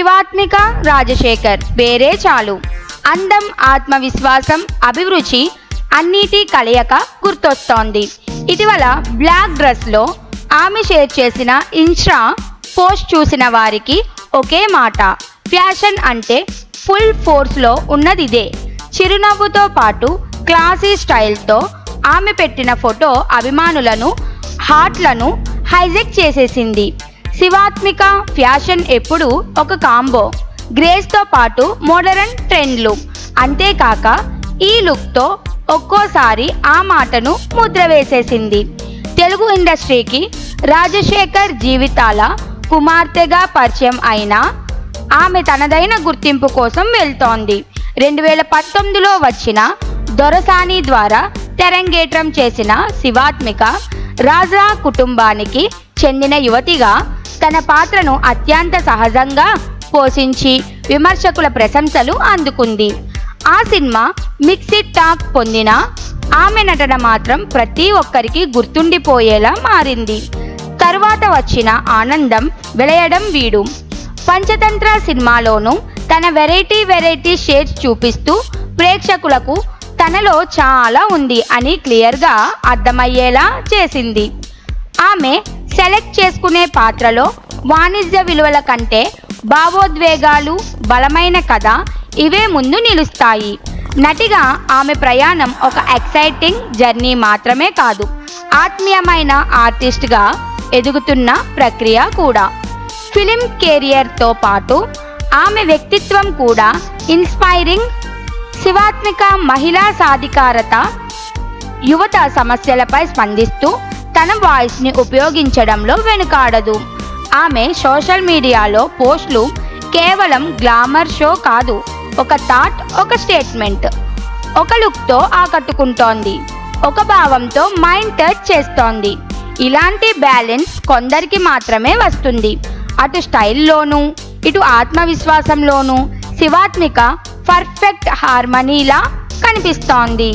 శివాత్మిక రాజశేఖర్. వేరే చాలు. అందం ఆత్మవిశ్వాసం అభిరుచి అన్నిటి కలయక గుర్తొస్తోంది. ఇటీవల బ్లాక్ డ్రెస్లో ఆమె షేర్ చేసిన ఇన్స్టా పోస్ట్ చూసిన వారికి ఒకే మాట. ఫ్యాషన్ అంటే ఫుల్ ఫోర్స్లో ఉన్నదిదే. చిరునవ్వుతో పాటు క్లాసీ స్టైల్తో ఆమె పెట్టిన ఫోటో అభిమానులను హార్ట్లను హైజెక్ చేసేసింది. శివాత్మిక ఫ్యాషన్ ఎప్పుడు ఒక కాంబో. గ్రేస్తో పాటు మోడరన్ ట్రెండ్లు అంతేకాక ఈ లుక్తో ఒక్కోసారి ఆ మాటను ముద్ర వేసేసింది. తెలుగు ఇండస్ట్రీకి రాజశేఖర్ జీవితాల కుమార్తెగా పరిచయం అయిన ఆమె తనదైన గుర్తింపు కోసం వెళ్తోంది. రెండు వేల పంతొమ్మిదిలో వచ్చిన దొరసాని ద్వారా తెరంగేట్రం చేసిన శివాత్మిక రాజా కుటుంబానికి చెందిన యువతిగా తన పాత్రను అత్యంత సహజంగా పోషించి విమర్శకుల ప్రశంసలు అందుకుంది. ఆ సినిమా మిక్సిడ్ టాక్ పొందిన ఆమె నటన మాత్రం ప్రతి ఒక్కరికి గుర్తుండిపోయేలా మారింది. తరువాత వచ్చిన ఆనందం విలయడం వీడు. పంచతంత్ర సినిమాలోనూ తన వెరైటీ వెరైటీ షేడ్స్ చూపిస్తూ ప్రేక్షకులకు తనలో చాలా ఉంది అని క్లియర్గా అర్థమయ్యేలా చేసింది. ఆమె సెలెక్ట్ చేసుకునే పాత్రలో వాణిజ్య విలువల కంటే భావోద్వేగాలు బలమైన కథ ఇవే ముందు నిలుస్తాయి. నటిగా ఆమె ప్రయాణం ఒక ఎక్సైటింగ్ జర్నీ మాత్రమే కాదు ఆత్మీయమైన ఆర్టిస్ట్గా ఎదుగుతున్న ప్రక్రియ కూడా. ఫిలిం కెరియర్తో పాటు ఆమె వ్యక్తిత్వం కూడా ఇన్స్పైరింగ్ శివాత్మిక మహిళా సాధికారత యువత సమస్యలపై స్పందిస్తూ తన వాయిస్ని ఉపయోగించడంలో వెనుకాడదు. ఆమె సోషల్ మీడియాలో పోస్టులు కేవలం గ్లామర్ షో కాదు ఒక థాట్ ఒక స్టేట్మెంట్ ఒక లుక్తో ఆకట్టుకుంటోంది ఒక భావంతో మైండ్ టచ్ చేస్తోంది. ఇలాంటి బ్యాలెన్స్ కొందరికి మాత్రమే వస్తుంది. అటు స్టైల్లోనూ ఇటు ఆత్మవిశ్వాసంలోనూ శివాత్మిక పర్ఫెక్ట్ హార్మనీలా కనిపిస్తోంది.